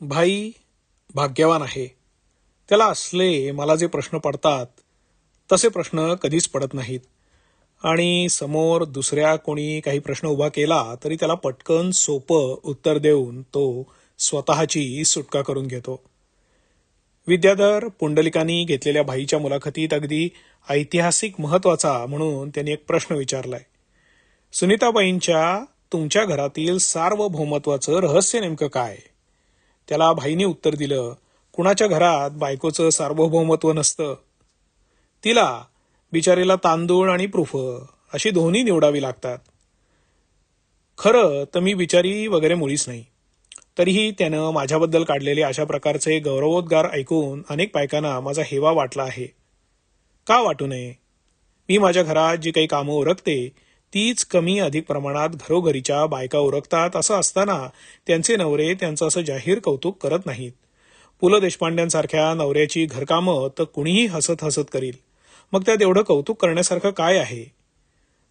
भाई भाग्यवान आहे. त्याला असले मला जे प्रश्न पडतात तसे प्रश्न कधीच पडत नाहीत. आणि समोर दुसऱ्या कोणी काही प्रश्न उभा केला तरी त्याला पटकन सोपं उत्तर देऊन तो स्वतःची सुटका करून घेतो. विद्याधर पुंडलिकांनी घेतलेल्या भाईच्या मुलाखतीत अगदी ऐतिहासिक महत्त्वाचा म्हणून त्यांनी एक प्रश्न विचारलाय. सुनीताबाईंच्या तुमच्या घरातील सार्वभौमत्वाचं रहस्य नेमकं काय? त्याला भाईने उत्तर दिलं कुणाच्या घरात बायकोचं सार्वभौमत्व नसतं? तिला बिचारीला तांदूळ आणि प्रूफ अशी दोन्ही निवडावी लागतात. खरं तर मी बिचारी वगैरे मुळीच नाही. तरीही त्यानं माझ्याबद्दल काढलेले अशा प्रकारचे गौरवोद्गार ऐकून अनेक बायकांना माझा हेवा वाटला आहे. का वाटू नये? मी माझ्या घरात जी काही कामं ओरखते तीच कमी अधिक प्रमाणात घरोघरीच्या बायका उरकतात असं असताना त्यांचे नवरे त्यांचं असं जाहीर कौतुक करत नाहीत. पु ल देशपांड्यांसारख्या नवऱ्याची घरकामं तर कुणीही हसत हसत करील. मग त्यात एवढं कौतुक करण्यासारखं काय आहे?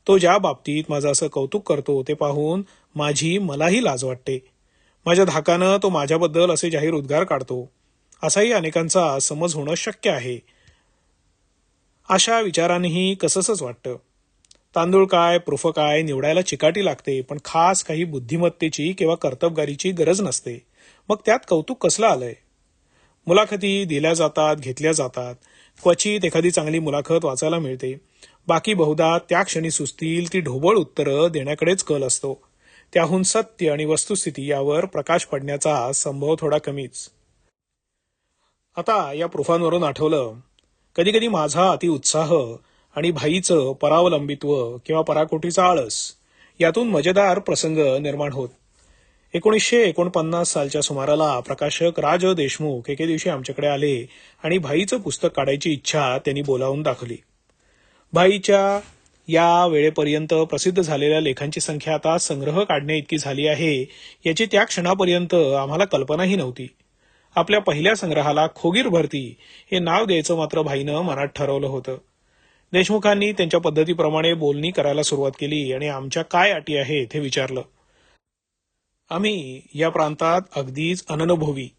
तो ज्या बाबतीत माझं असं कौतुक करतो ते पाहून माझी मलाही लाज वाटते. माझ्या धाकानं तो माझ्याबद्दल असे जाहीर उद्गार काढतो. असाही अनेकांचा समज होणं शक्य आहे. अशा विचारांनीही कसंच वाटतं. तांदूळ काय प्रूफ काय निवडायला चिकाटी लागते पण खास काही बुद्धिमत्तेची किंवा कर्तबगारीची गरज नसते. मग त्यात कौतुक कसलं आलंय? मुलाखती दिल्या जातात घेतल्या जातात. क्वचित एखादी चांगली मुलाखत वाचायला मिळते. बाकी बहुधा त्या क्षणी सुचतील ती ढोबळ उत्तरं देण्याकडेच कल असतो. त्याहून सत्य आणि वस्तुस्थिती यावर प्रकाश पडण्याचा संभव थोडा कमीच. आता या प्रूफांवरून आठवलं कधी कधी माझा अतिउत्साह आणि भाईचं परावलंबित्व किंवा पराकोटीचा आळस यातून मजेदार प्रसंग निर्माण होत. एकोणीसशे एकोणपन्नास सालच्या सुमाराला प्रकाशक राज देशमुख एके दिवशी आमच्याकडे आले आणि भाईचं पुस्तक काढायची इच्छा त्यांनी बोलावून दाखवली. भाईच्या या वेळेपर्यंत प्रसिद्ध झालेल्या लेखांची संख्या आता संग्रह काढण्या इतकी झाली आहे याची त्या क्षणापर्यंत आम्हाला कल्पनाही नव्हती. आपल्या पहिल्या संग्रहाला खोगीर भरती हे नाव द्यायचं मात्र भाईनं मनात ठरवलं होतं. देशमुखांनी त्यांच्या पद्धतीप्रमाणे बोलणी करायला सुरुवात केली आणि आमच्या काय अटी आहेत हे विचारलं. आम्ही या प्रांतात अगदीच अननुभवी.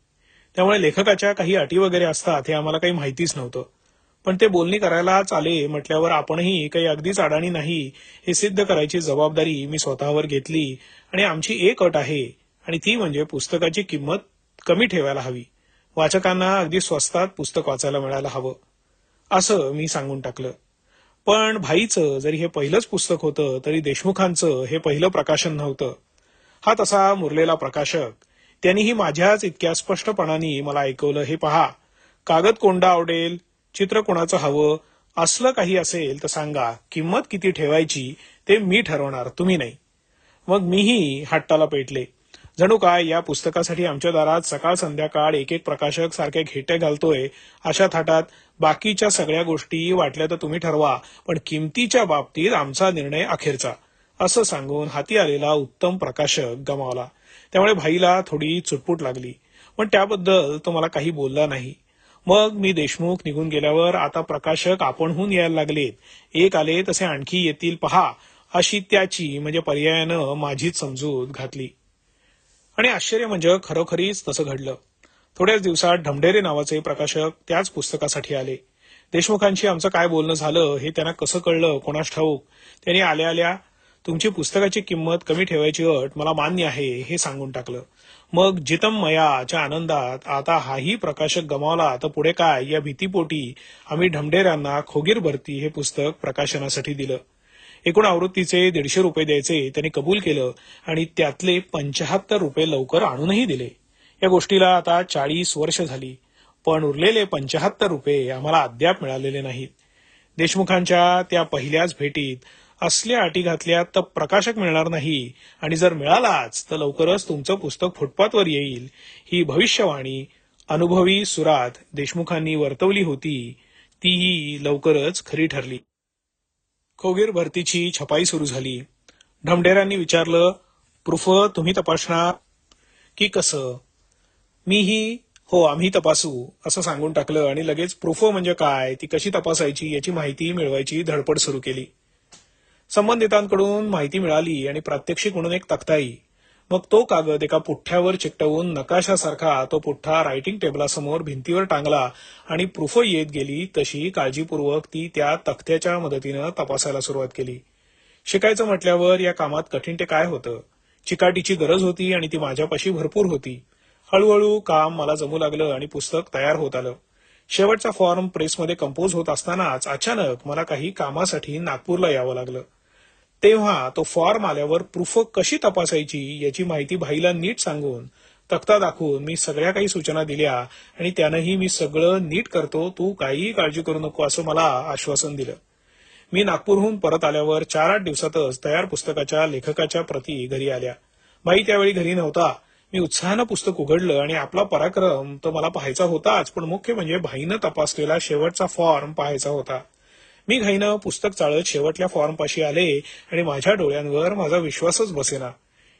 त्यामुळे लेखकाच्या काही अटी वगैरे असतात हे आम्हाला काही माहितीच नव्हतं. पण ते बोलणी करायलाच आले म्हटल्यावर आपणही काही अगदीच अडाणी नाही हे सिद्ध करायची जबाबदारी मी स्वतःवर घेतली आणि आमची एक अट आहे आणि ती म्हणजे पुस्तकाची किंमत कमी ठेवायला हवी. वाचकांना अगदी स्वस्तात पुस्तक वाचायला मिळायला हवं. असं मी सांगून टाकलं. पण भाईचं जरी हे पहिलंच पुस्तक होतं तरी देशमुखांचं हे पहिलं प्रकाशन नव्हतं. हा तसा मुरलेला प्रकाशक. त्यांनीही माझ्याच इतक्या स्पष्टपणाने मला ऐकवलं हे पहा कागद कोंडा आवडेल चित्र कोणाचं हवं असलं काही असेल तर सांगा किंमत किती ठेवायची ते मी ठरवणार तुम्ही नाही. मग मीही हट्टाला पेटले. जणू काय या पुस्तकासाठी आमच्या दारात सकाळ संध्याकाळ एक एक प्रकाशक सारखे घेटे घालतोय अशा थाटात बाकीच्या सगळ्या गोष्टी वाटल्या तर तुम्ही ठरवा पण किमतीच्या बाबतीत आमचा निर्णय अखेरचा असं सांगून हाती आलेला उत्तम प्रकाशक गमावला. त्यामुळे भाईला थोडी चुटपुट लागली पण त्याबद्दल तो मला काही बोलला नाही. मग मी देशमुख निघून गेल्यावर आता प्रकाशक आपणहून यायला लागलेत. एक आले तसे आणखी येतील पहा अशी त्याची म्हणजे पर्यायानं माझीच समजूत घातली. आणि आश्चर्य म्हणजे खरोखरीच तसं घडलं. थोड्याच दिवसात ढमढेरे नावाचे प्रकाशक त्याच पुस्तकासाठी आले. देशमुखांशी आमचं काय बोलणं झालं हे त्यांना कसं कळलं कोणास ठाऊक? त्यांनी आल्या आल्या तुमची पुस्तकाची किंमत कमी ठेवायची अट मला मान्य आहे हे सांगून टाकलं. मग जितम मयाच्या आनंदात आता हाही प्रकाशक गमावला तर पुढे काय? या भीतीपोटी आम्ही ढमढेऱ्यांना खोगीर भरती हे पुस्तक प्रकाशनासाठी दिलं. एकूण आवृत्तीचे दीडशे रुपये द्यायचे त्यांनी कबूल केलं आणि त्यातले पंचाहत्तर रुपये लवकर आणूनही दिले. या गोष्टीला आता चाळीस वर्ष झाली. पण उरलेले पंचाहत्तर रुपये आम्हाला अद्याप मिळालेले नाहीत. देशमुखांच्या त्या पहिल्याच भेटीत असल्या अटी घातल्या तर प्रकाशक मिळणार नाही आणि जर मिळालाच तर लवकरच तुमचं पुस्तक फुटपाथवर येईल. ही भविष्यवाणी अनुभवी सुरात देशमुखांनी वर्तवली होती. तीही लवकरच खरी ठरली. खोगीर भरतीची छपाई सुरू झाली. ढमढेरांनी विचारलं प्रूफ तुम्ही तपासणार? की कसं? मीही हो आम्ही तपासू असं सांगून टाकलं आणि लगेच प्रूफ म्हणजे काय ती कशी तपासायची याची माहिती मिळवायची धडपड सुरू केली. संबंधितांकडून माहिती मिळाली आणि प्रात्यक्षिक म्हणून एक तक्ताई मग तो कागद एका पुठ्ठ्यावर चिकटवून नकाशासारखा तो पुठ्ठा रायटिंग टेबलासमोर भिंतीवर टांगला आणि प्रूफ येत गेली तशी काळजीपूर्वक ती त्या तख्त्याच्या मदतीनं तपासायला सुरुवात केली. शिकायचं म्हटल्यावर या कामात कठीण ते काय होतं? चिकाटीची गरज होती आणि ती माझ्यापाशी भरपूर होती. हळूहळू काम मला जमू लागलं आणि पुस्तक तयार होत आलं. शेवटचा फॉर्म प्रेसमध्ये कंपोज होत असतानाच अचानक मला काही कामासाठी नागपूरला यावं लागलं. तेव्हा तो फॉर्म आल्यावर प्रूफ कशी तपासायची याची माहिती भाईला नीट सांगून तक्ता दाखवून मी सगळ्या काही सूचना दिल्या आणि त्यानंही मी सगळं नीट करतो तू काहीही काळजी करू नको असं मला आश्वासन दिलं. मी नागपूरहून परत आल्यावर चार आठ दिवसातच तयार पुस्तकाच्या लेखकाच्या प्रती घरी आल्या. भाई त्यावेळी घरी नव्हता. मी उत्साहानं पुस्तक उघडलं आणि आपला पराक्रम तर मला पाहायचा होताच पण मुख्य म्हणजे भाईनं तपासलेला शेवटचा फॉर्म पाहायचा होता. मी घाईनं पुस्तक चाळत शेवटल्या फॉर्मपाशी आले आणि माझ्या डोळ्यांवर माझा विश्वासच बसेना.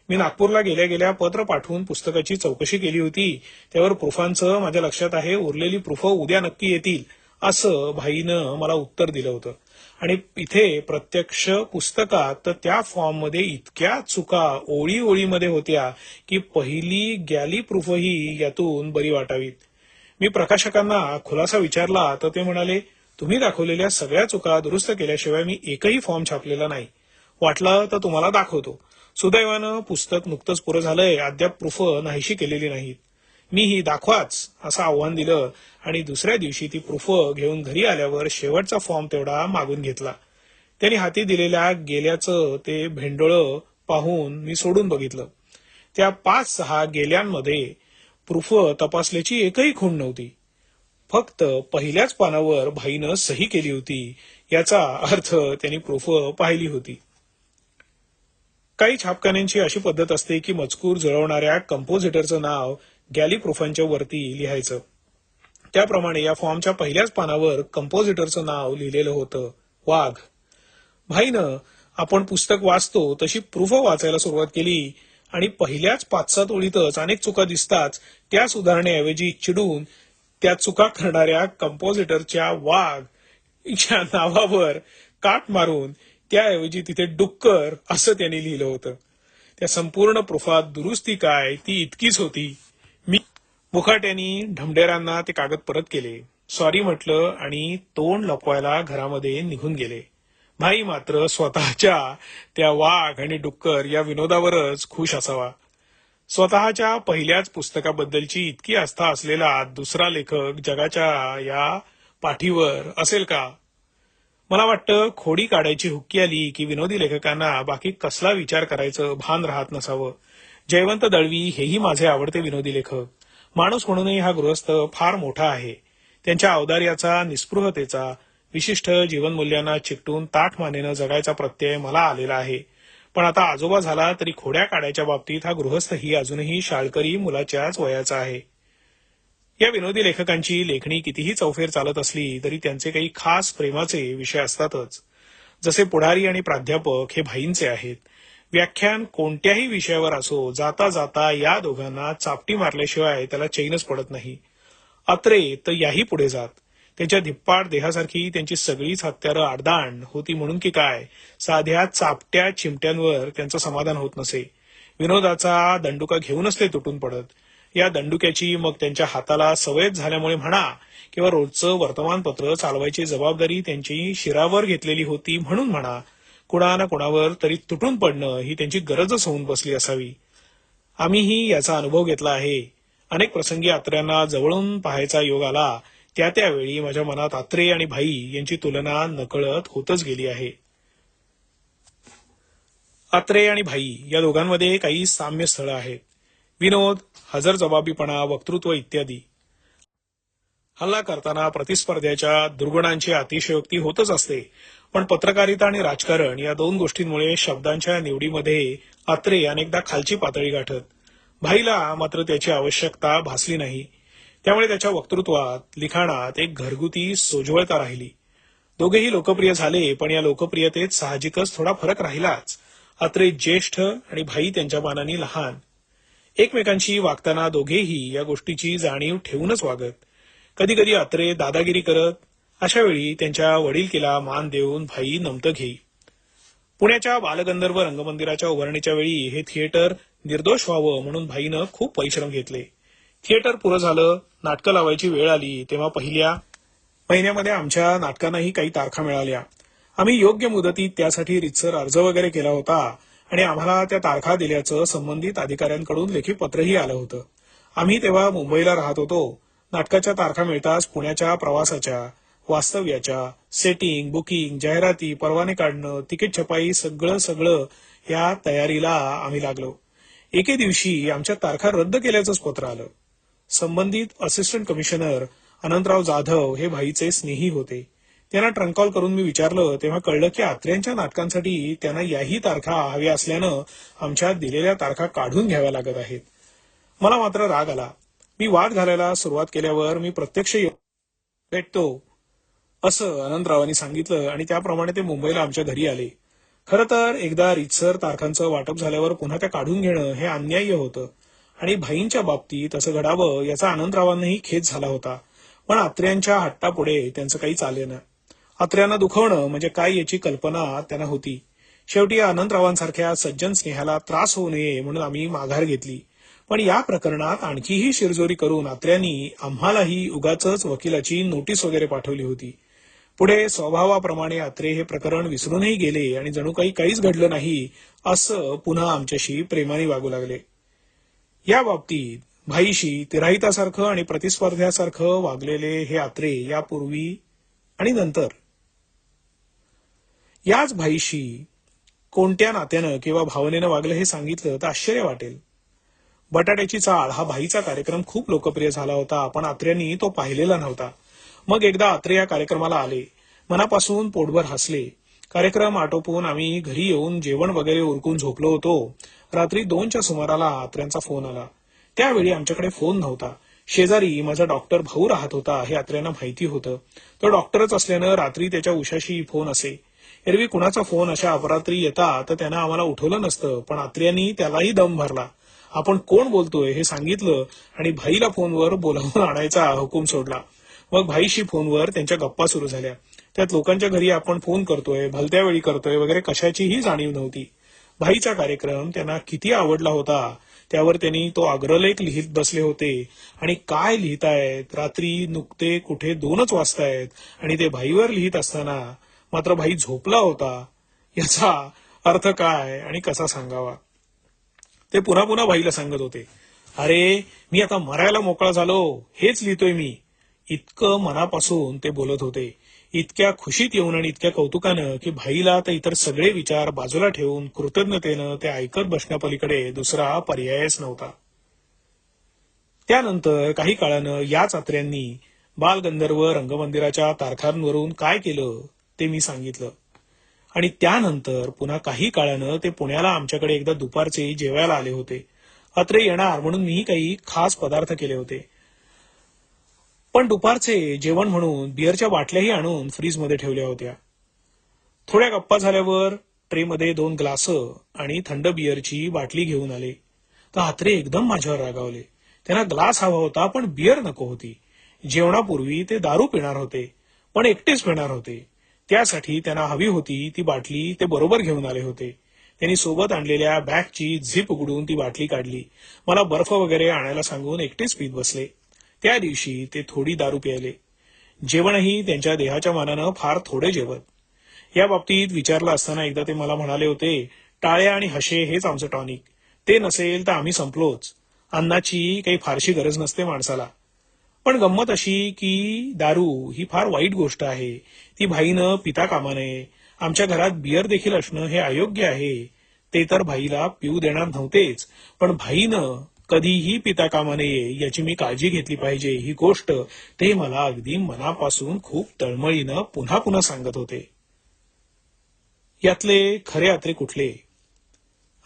मी नागपूरला गेल्या गेल्या पत्र पाठवून पुस्तकाची चौकशी केली होती. त्यावर प्रुफांचं माझ्या लक्षात आहे उरलेली प्रुफ उद्या नक्की येतील असं भाईनं मला उत्तर दिलं होतं. आणि इथे प्रत्यक्ष पुस्तकात तर त्या फॉर्ममध्ये इतक्या चुका ओळी ओळीमध्ये होत्या की पहिली गॅली प्रूफही यातून बरी वाटावीत. मी प्रकाशकांना खुलासा विचारला तर ते म्हणाले तुम्ही दाखवलेल्या सगळ्या चुका दुरुस्त केल्याशिवाय मी एकही फॉर्म छापलेला नाही. वाटलं तर तुम्हाला दाखवतो. सुदैवानं पुस्तक नुकतंच पुरं झालंय. अद्याप प्रूफ नाहीशी केलेली नाहीत. मी ही दाखवाच असं आव्हान दिलं आणि दुसऱ्या दिवशी ती प्रूफ घेऊन घरी आल्यावर शेवटचा फॉर्म तेवढा मागून घेतला. त्यांनी हाती दिलेल्या गेल्याचं ते भेंडोळं पाहून मी सोडून बघितलं. त्या पाच सहा गेल्यांमध्ये प्रूफ तपासल्याची एकही खूण नव्हती. फक्त पहिल्याच पानावर भाईनं सही केली होती याचा अर्थ त्यांनी प्रूफ पाहिली होती. काही छापखान्यांची अशी पद्धत असते की मजकूर जुळवणाऱ्या कंपोजिटरचं नाव गॅली प्रूफांच्या वरती लिहायचं. त्याप्रमाणे या फॉर्मच्या पहिल्याच पानावर कंपोजिटरचं नाव लिहिलेलं होतं वाघ. भाईनं आपण पुस्तक वाचतो तशी प्रूफ वाचायला सुरुवात केली आणि पहिल्याच पाच सात ओळीतच अनेक चुका दिसताच त्या सुधारण्याऐवजी चिडून त्या चुका करणाऱ्या कंपोजिटरच्या वाघ या नावावर काट मारून त्याऐवजी तिथे डुक्कर असं त्यांनी लिहिलं होतं. त्या संपूर्ण प्रुफात दुरुस्ती काय ती इतकीच होती. मी मुखाट्यानी ढमढेरांना ते कागद परत केले. सॉरी म्हटलं आणि तोंड लपवायला घरामध्ये निघून गेले. भाई मात्र स्वतःच्या त्या वाघ आणि डुक्कर या विनोदावरच खुश असावा. स्वतःच्या पहिल्याच पुस्तकाबद्दलची इतकी आस्था असलेला दुसरा लेखक जगाच्या या पाठीवर असेल का? मला वाटतं खोडी काढायची हुक्की आली की विनोदी लेखकांना बाकी कसला विचार करायचं भान राहत नसावं. जयवंत दळवी हेही माझे आवडते विनोदी लेखक. माणूस म्हणूनही हा गृहस्थ फार मोठा आहे. त्यांच्या औदार्याचा निस्पृहतेचा विशिष्ट जीवनमूल्यांना चिकटून ताठ मानेनं जगायचा प्रत्यय मला आलेला आहे. पण आता आजोबा झाला तरी खोड्या काढायच्या बाबतीत हा गृहस्थही अजूनही शाळकरी मुलाच्याच वयाचा आहे. या विनोदी लेखकांची लेखणी कितीही चौफेर चालत असली तरी त्यांचे काही खास प्रेमाचे विषय असतातच. जसे पुढारी आणि प्राध्यापक हे भाईंचे आहेत. व्याख्यान कोणत्याही विषयावर असो जाता जाता या दोघांना चापटी मारल्याशिवाय त्याला चैनच पडत नाही. अत्रे तर याही पुढे जात. त्यांच्या धिप्पाड देहासारखी त्यांची सगळीच हत्यारं आडदांड होती म्हणून की काय? साध्या चापट्या चिमट्यांवर त्यांचं समाधान होत नसे. विनोदाचा दंडुका घेऊनच ते तुटून पडत. या दंडुक्याची मग त्यांच्या हाताला सवयच झाल्यामुळे म्हणा किंवा रोजचं वर्तमानपत्र चालवायची जबाबदारी त्यांची शिरावर घेतलेली होती म्हणून म्हणा कुणा ना कुणावर तरी तुटून पडणं ही त्यांची गरजच होऊन बसली असावी. आम्हीही याचा अनुभव घेतला आहे. अनेक प्रसंगी आत्र्यांना जवळून पाहायचा योग आला. त्या त्यावेळी माझ्या मनात आत्रे आणि भाई यांची तुलना नकळत होतच गेली आहे. आत्रे आणि भाई या दोघांमध्ये काही साम्य स्थळं आहेत. विनोद हजरजबाबीपणा वक्तृत्व इत्यादी. हल्ला करताना प्रतिस्पर्ध्याच्या दुर्गुणांची अतिशयोक्ती होतच असते. पण पत्रकारिता आणि राजकारण या दोन गोष्टींमुळे शब्दांच्या निवडीमध्ये आत्रे अनेकदा खालची पातळी गाठत. भाईला मात्र त्याची आवश्यकता भासली नाही. त्यामुळे त्याच्या वक्तृत्वात लिखाणात एक घरगुती सोज्वळता राहिली. दोघेही लोकप्रिय झाले पण या लोकप्रियतेत साहजिकच थोडा फरक राहिलाच. अत्रे ज्येष्ठ आणि भाई त्यांच्या मानाने लहान. एकमेकांशी वागताना दोघेही या गोष्टीची जाणीव ठेवूनच वागत. कधी कधी अत्रे दादागिरी करत अशा वेळी त्यांच्या वडीलकीला मान देऊन भाई नमतं घेई. पुण्याच्या बालगंधर्व रंगमंदिराच्या उभारणीच्या वेळी हे थिएटर निर्दोष व्हावं म्हणून भाईनं खूप परिश्रम घेतले. थिएटर पुरं झालं नाटकं लावायची वेळ आली तेव्हा पहिल्या महिन्यामध्ये आमच्या नाटकांनाही काही तारखा मिळाल्या. आम्ही योग्य मुदतीत त्यासाठी रितसर अर्ज वगैरे केला होता आणि आम्हाला त्या तारखा दिल्याचं संबंधित अधिकाऱ्यांकडून लेखी पत्रही आलं होतं. आम्ही तेव्हा मुंबईला राहत होतो. नाटकाच्या तारखा मिळताच पुण्याच्या प्रवासाच्या वास्तव्याच्या सेटिंग बुकिंग जाहिराती परवाने काढणं तिकीट छपाई सगळं सगळं या तयारीला आम्ही लागलो. एके दिवशी आमच्या तारखा रद्द केल्याचंच पत्र आलं. संबंधित असिस्टंट कमिशनर अनंतराव जाधव हे भाईचे स्नेही होते. त्यांना ट्रंक कॉल करून मी विचारलं तेव्हा कळलं की आत्र्यांच्या नाटकांसाठी त्यांना याही तारखा हव्या असल्यानं आमच्या दिलेल्या तारखा काढून घ्याव्या लागत आहेत. मला मात्र राग आला. मी वाद घालायला सुरुवात केल्यावर मी प्रत्यक्ष भेटतो असं अनंतरावांनी सांगितलं आणि त्याप्रमाणे ते मुंबईला आमच्या घरी आले. खरं तर एकदा रितसर तारखांचं वाटप झाल्यावर पुन्हा त्या काढून घेणं हे अन्याय्य होतं. आणि भाईंच्या बाबतीत असं घडावं याचा अनंतरावांनाही खेद झाला होता. पण आत्र्यांच्या हट्टापुढे त्यांचं काही चालेना आत्र्यांना दुखवणं म्हणजे काय याची कल्पना त्यांना होती. शेवटी आनंदरावांसारख्या सज्जन स्नेहाला त्रास होऊ नये म्हणून आम्ही माघार घेतली. पण या प्रकरणात आणखीही शिरजोरी करून आत्र्यांनी आम्हालाही उगाच वकिलाची नोटीस वगैरे पाठवली होती. पुढे स्वभावाप्रमाणे आत्रे हे प्रकरण विसरूनही गेले आणि जणू काही काहीच घडलं नाही असं पुन्हा आमच्याशी प्रेमाने वागू लागले. या बाबतीत भाईशी तिराहितासारखं आणि प्रतिस्पर्ध्यासारखं वागलेले हे आत्रे यापूर्वी आणि नंतर. याच भाईशी कोणत्या नात्यानं किंवा भावनेनं वागलं हे सांगितलं तर आश्चर्य वाटेल. बटाट्याची चाळ हा भाईचा कार्यक्रम खूप लोकप्रिय झाला होता पण आत्र्यांनी तो पाहिलेला नव्हता. मग एकदा आत्रे या कार्यक्रमाला आले मनापासून पोटभर हसले. कार्यक्रम आटोपून आम्ही घरी येऊन जेवण वगैरे उरकून झोपलो होतो. रात्री दोनच्या सुमाराला आत्र्यांचा फोन आला. त्यावेळी आमच्याकडे फोन नव्हता. शेजारी माझा डॉक्टर भाऊ राहत होता हे आत्र्यांना माहिती होतं. तो डॉक्टरच असल्यानं रात्री त्याच्या उशाशी फोन असे. एरवी कुणाचा फोन अशा अपरात्री येता तर त्यानं आम्हाला उठवलं नसतं पण आत्र्यांनी त्यालाही दम भरला. आपण कोण बोलतोय हे सांगितलं आणि भाईला फोनवर बोलावून आणायचा हुकूम सोडला. मग भाईशी फोनवर त्यांच्या गप्पा सुरू झाल्या. त्यात लोकांच्या घरी आपण फोन करतोय भलत्या वेळी करतोय वगैरे कशाचीही जाणीव नव्हती. भाईचा कार्यक्रम त्यांना किती आवडला होता त्यावर त्यांनी तो अग्रलेख लिहित बसले होते. आणि काय लिहितायत? रात्री नुकते कुठे दोनच वाजतायत आणि ते भाईवर लिहित असताना मात्र भाई झोपला होता. याचा अर्थ काय आणि कसा सांगावा? ते पुन्हा पुन्हा भाईला सांगत होते. अरे मी आता मरायला मोकळा झालो. हेच लिहितोय मी. इतकं मनापासून ते बोलत होते. इतक्या खुशीत येऊन आणि इतक्या कौतुकानं की भाईला तर इतर सगळे विचार बाजूला ठेवून कृतज्ञतेनं ते ऐकत बसण्यापलीकडे दुसरा पर्यायच नव्हता. त्यानंतर काही काळानं याच आत्र्यांनी बालगंधर्व रंगमंदिराच्या तारखांवरून काय केलं ते मी सांगितलं. आणि त्यानंतर पुन्हा काही काळानं ते पुण्याला आमच्याकडे एकदा दुपारचे जेवायला आले होते. अत्रे येणार म्हणून मीही काही खास पदार्थ केले होते. पण दुपारचे जेवण म्हणून बिअरच्या बाटल्याही आणून फ्रीजमध्ये ठेवल्या होत्या. थोड्या गप्पा झाल्यावर ट्रेमध्ये दोन ग्लास आणि थंड बिअरची बाटली घेऊन आले. तर हात्रे एकदम माझ्यावर रागावले. त्यांना ग्लास हवा होता पण बिअर नको होती. जेवणापूर्वी ते दारू पिणार होते पण एकटेच पिणार होते. त्यासाठी त्यांना हवी होती ती बाटली ते बरोबर घेऊन आले होते. त्यांनी सोबत आणलेल्या बॅगची झिप उघडून ती बाटली काढली. मला बर्फ वगैरे आणायला सांगून एकटेच पीत बसले. त्या दिवशी ते थोडी दारू प्यायले. जेवणही त्यांच्या देहाच्या मानानं फार थोडे जेवत. या बाबतीत विचारलं असताना एकदा ते मला म्हणाले होते टाळ्या आणि हशे हेच आमचं टॉनिक. ते नसेल तर आम्ही संपलोच. अन्नाची काही फारशी गरज नसते माणसाला. पण गंमत अशी की दारू ही फार वाईट गोष्ट आहे. ती भाईनं पिता कामा नये आमच्या घरात बियर देखील असणं हे अयोग्य आहे. ते तर भाईला पिऊ देणार नव्हतेच पण भाईनं कधीही पिता कामा नये याची मी काळजी घेतली पाहिजे. ही गोष्ट ते मला अगदी मनापासून खूप तळमळीनं पुन्हा पुन्हा सांगत होते. यातले खरे आत्रे कुठले?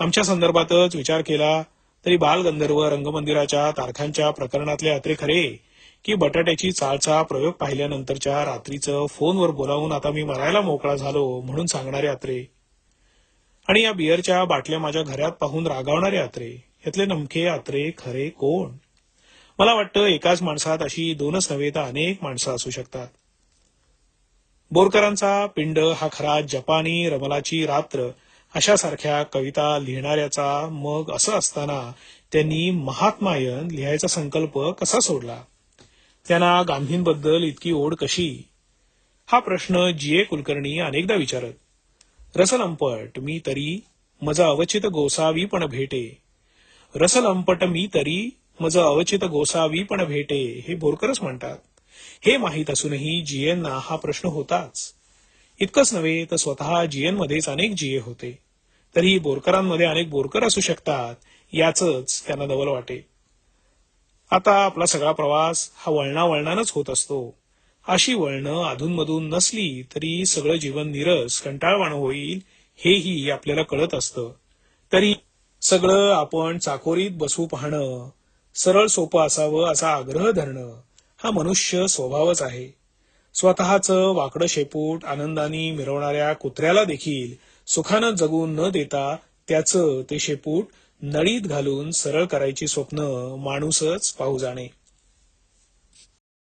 आमच्या संदर्भातच विचार केला तरी बालगंधर्व रंगमंदिराच्या तारखांच्या प्रकरणातले आत्रे खरे की बटाट्याची चाळचा प्रयोग पाहिल्यानंतरच्या रात्रीचं फोनवर बोलावून आता मी मरायला मोकळा झालो म्हणून सांगणारे आत्रे आणि या बिअरच्या बाटल्या माझ्या घरात पाहून रागावणारे आत्रे यातले नमके आत्रे खरे कोण? मला वाटतं एकाच माणसात अशी दोनच नव्हे तर अनेक माणसं असू शकतात. बोरकरांचा पिंड हा खरा जपानी रमलाची रात्र अशासारख्या कविता लिहिणाऱ्याचा मग असं असताना त्यांनी महात्मायन लिहायचा संकल्प कसा सोडला? त्यांना गांधींबद्दल इतकी ओढ कशी? हा प्रश्न जी. ए. कुलकर्णी अनेकदा विचारत रसलंपट मी तरी मजा अवचित गोसावी पण भेटे रसलंपट मी तरी मज अवचित गोसावी पण भेटे हे बोरकरच म्हणतात. हे माहीत असूनही जीएनना हा प्रश्न होताच. इतकंच नव्हे तर स्वतः जीएन मध्येच अनेक जीए होते. तरीही बोरकरांमध्ये अनेक बोरकर असू शकतात याचच त्यांना नवल वाटे. आता आपला सगळा प्रवास हा वळणा वळणानच होत असतो. अशी वळणं अधूनमधून नसली तरी सगळं जीवन निरस कंटाळवाणं होईल हेही आपल्याला कळत असतं. तरी सगळं आपण चाकोरीत बसू पाहणं सरळ सोपं असावं असा आग्रह धरणं हा मनुष्य स्वभावच आहे. स्वतःचं वाकडं शेपूट आनंदाने मिरवणाऱ्या कुत्र्याला देखील सुखानं जगून न देता त्याचं ते शेपूट नळीत घालून सरळ करायची स्वप्न माणूसच पाहू जाणे.